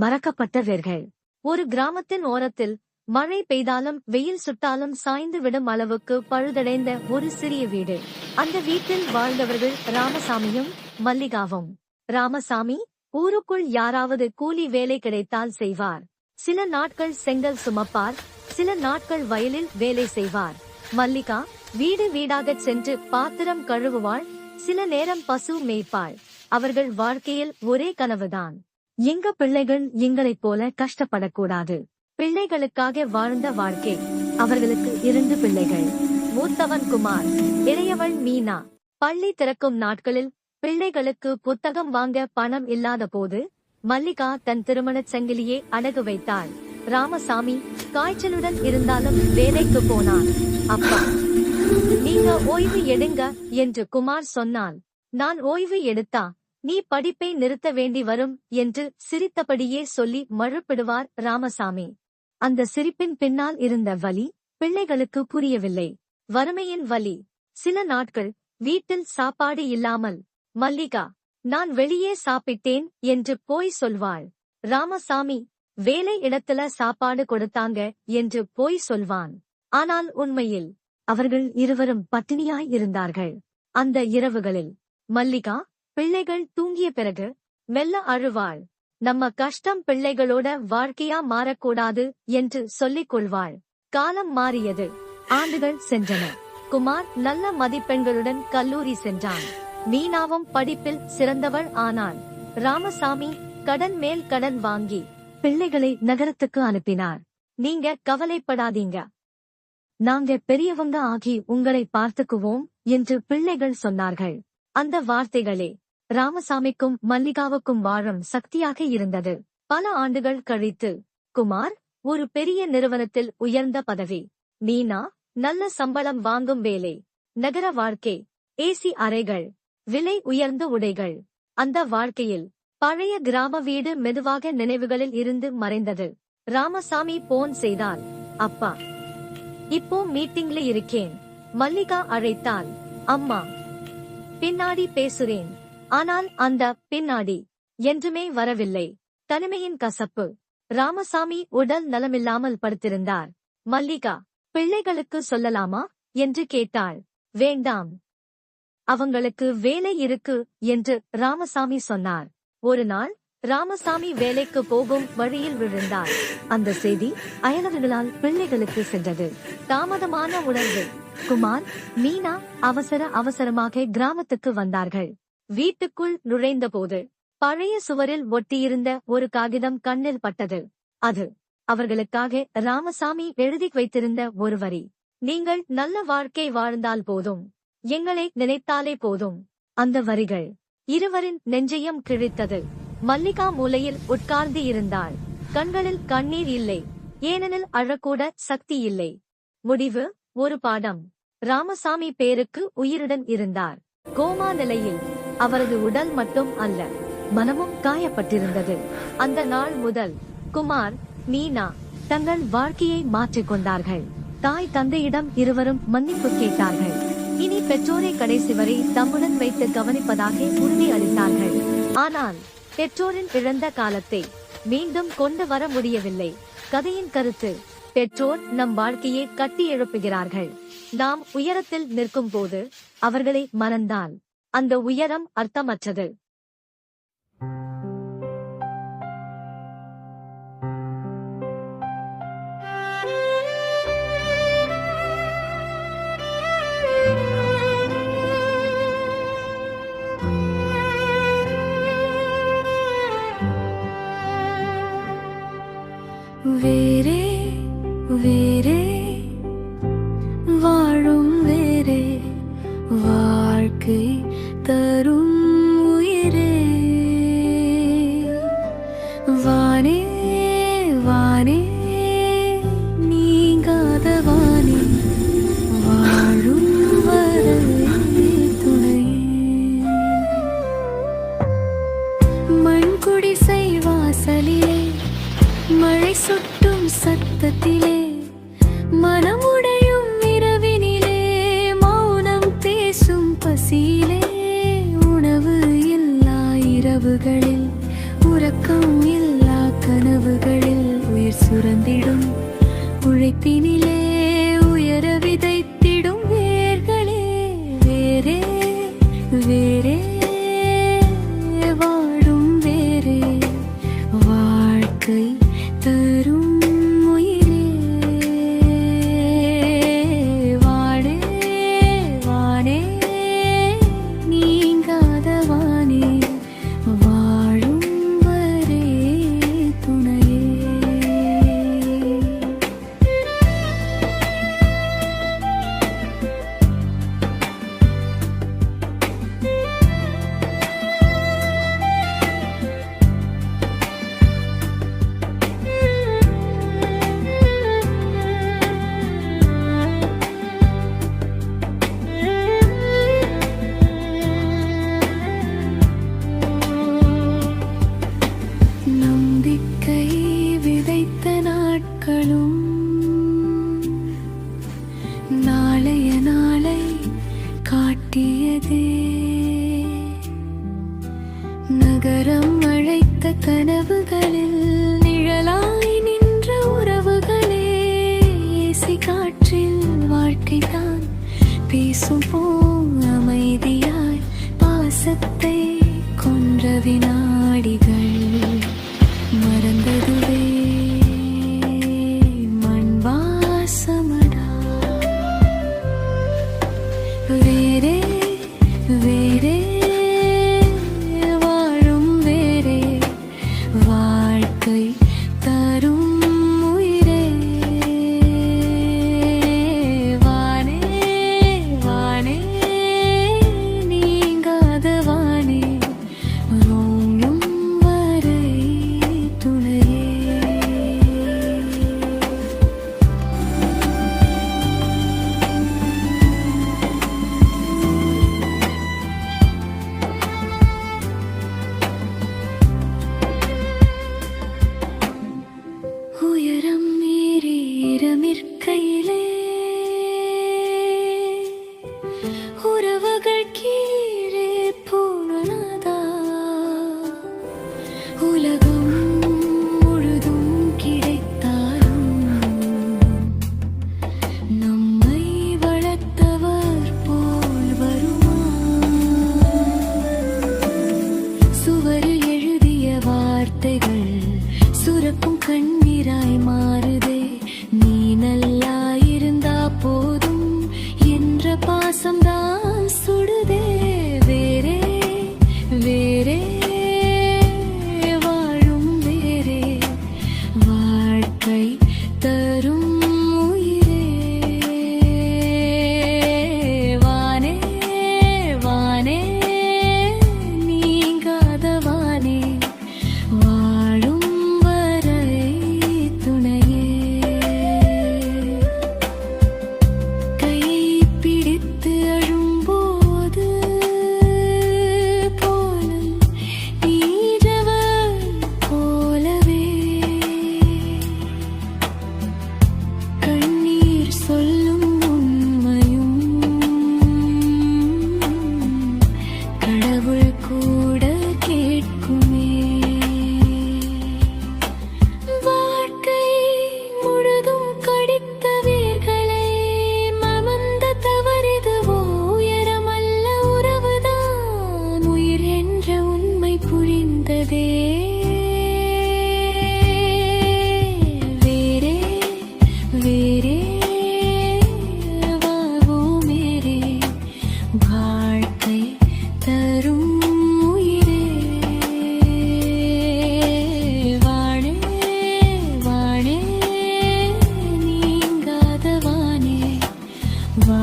மறக்கப்பட்டவர்கள். ஒரு கிராமத்தின் ஓரத்தில் மழை பெய்தாலும் வெயில் சுட்டாலும் சாய்ந்து விடும் அளவுக்கு பழுதடைந்த ஒரு சிறிய வீடு. அந்த வீட்டில் வாழ்ந்தவர்கள் ராமசாமியும் மல்லிகாவும். ராமசாமி ஊருக்குள் யாராவது கூலி வேலை கிடைத்தால் செய்வார். சில நாட்கள் செங்கல் சுமப்பார் சில நாட்கள் வயலில் வேலை செய்வார். மல்லிகா வீடு வீடாகச் சென்று பாத்திரம் கழுவுவாள் சில நேரம் பசு மேய்ப்பாள். அவர்கள் வாழ்க்கையில் ஒரே கனவுதான். எங்க பிள்ளைகள் எங்களைப் போல கஷ்டப்படக்கூடாது. பிள்ளைகளுக்காக வாழ்ந்த வாழ்க்கை. அவர்களுக்கு இரண்டு பிள்ளைகள். மூத்தவன் குமார் இளையவள் மீனா. பள்ளி திறக்கும் நாட்களில் பிள்ளைகளுக்கு புத்தகம் வாங்க பணம் இல்லாத போது மல்லிகா தன் திருமணச் சங்கிலியை அடகு வைத்தாள். ராமசாமி காய்ச்சலுடன் இருந்தாலும் வேலைக்கு போனான் அப்பா நீங்க ஓய்வு எடுங்க என்று குமார் சொன்னான் நான் ஓய்வு எடுத்தா நீ படிப்பை நிறுத்த வேண்டி வரும் என்று சிரித்தபடியே சொல்லி மழுப்பிடுவார் ராமசாமி. அந்த சிரிப்பின் பின்னால் இருந்த வலி பிள்ளைகளுக்கு புரியவில்லை. வறுமையின் வலி. சில நாட்கள் வீட்டில் சாப்பாடு இல்லாமல் மல்லிகா நான் வெளியே சாப்பிட்டேன் என்று போய் சொல்வாள். ராமசாமி வேலை இடத்துல சாப்பாடு கொடுத்தாங்க என்று போய் சொல்வான். ஆனால் உண்மையில் அவர்கள் இருவரும் பட்டினியாய் இருந்தார்கள். அந்த இரவுகளில் மல்லிகா பிள்ளைகள் தூங்கிய பிறகு மெல்ல அழுவாள். நம்ம கஷ்டம் பிள்ளைகளோட வாழ்க்கையா மாறக்கூடாது என்று சொல்லிக் கொள்வாள். காலம் மாறியது. ஆண்டுகள் சென்றன. குமார் நல்ல மதிப்பெண்களுடன் கல்லூரி சென்றான். மீனாவும் படிப்பில் சிறந்தவள் ஆனாள். ராமசாமி கடன் மேல் கடன் வாங்கி பிள்ளைகளை நகரத்துக்கு அனுப்பினார். நீங்க கவலைப்படாதீங்க. நாங்க பெரியவங்க ஆகி உங்களை பார்த்துக்குவோம் என்று பிள்ளைகள் சொன்னார்கள். அந்த வார்த்தைகளே ராமசாமிக்கும் மல்லிகாவுக்கும் வாழும் சக்தியாக இருந்தது. பல ஆண்டுகள் கழித்து குமார் ஒரு பெரிய நிறுவனத்தில் உயர்ந்த பதவி. மீனா நல்ல சம்பளம் வாங்கும் வேலை. நகர வாழ்க்கை. ஏசி அறைகள். விலை உயர்ந்த உடைகள். அந்த வாழ்க்கையில் பழைய கிராம வீடு மெதுவாக நினைவுகளில் இருந்து மறைந்தது. ராமசாமி போன் செய்தார். அப்பா இப்போ மீட்டிங்ல இருக்கேன். மல்லிகா அழைத்தாள். அம்மா பின்னாடி பேசுறேன். ஆனால் அந்த பின்னாடி என்றுமே வரவில்லை. தனிமையின் கசப்பு. ராமசாமி உடல் நலமில்லாமல் படுத்திருந்தார். மல்லிகா பிள்ளைகளுக்கு சொல்லலாமா? என்று கேட்டாள். வேண்டாம். அவங்களுக்கு வேலை இருக்கு என்று ராமசாமி சொன்னார். ஒரு நாள் ராமசாமி வேலைக்கு போகும் வழியில் விழுந்தார். அந்த செய்தி அயலவர்களால் பிள்ளைகளுக்கு சென்றது. தாமதமான உணர்வு. குமார் மீனா அவசர அவசரமாக கிராமத்துக்கு வந்தார்கள். வீட்டுக்குள் நுழைந்தபோது பழைய சுவரில் ஒட்டியிருந்த ஒரு காகிதம் கண்ணில் பட்டது. அது அவர்களுக்காக ராமசாமி எழுதி வைத்திருந்த ஒரு வரி. நீங்கள் நல்ல வாழ்க்கை வாழ்ந்தால் போதும். எங்களை நினைத்தாலே போதும். அந்த வரிகள் இருவரின் நெஞ்சையும் கிழித்தது. மல்லிகா மூலையில் உட்கார்ந்து இருந்தாள். கண்களில் கண்ணீர் இல்லை. ஏனெனில் அழக்கூட சக்தி இல்லை. முடிவு ஒரு பாடம். ராமசாமி பேருக்கு உயிருடன் இருந்தார். கோமா நிலையில் அவரது உடல் மட்டும் அல்ல மனமும் காயப்பட்டிருந்தது. அந்த நாள் முதல் குமார் மீனா தங்கள் வாழ்க்கையை மாற்றிக் கொண்டார்கள். தாய் தந்தையிடம் இருவரும் மன்னிப்பு கேட்டார்கள். இனி பெற்றோரை கடைசி வரை தம்முடன் வைத்து கவனிப்பதாக உறுதி அளித்தார்கள். ஆனால் பெற்றோரின் இழந்த காலத்தை மீண்டும் கொண்டு வர முடியவில்லை. கதையின் கருத்து பெற்றோர் நம் வாழ்க்கையை கட்டி எழுப்புகிறார்கள். நாம் உயரத்தில் நிற்கும் போது அவர்களை மறந்தால் அந்த உயரம் அர்த்தமற்றது. வேறு விதைத்த நாட்களும் நாளைய நாளை காட்டியதே. நகரம் அழைத்த கனவுகளில் நிழலாய் நின்ற உறவுகளே இசை காற்றில் வாழ்க்கைதான் பேசும் போ அமைதியாய் பாசத்தை கொன்றவினார் आसम Bye.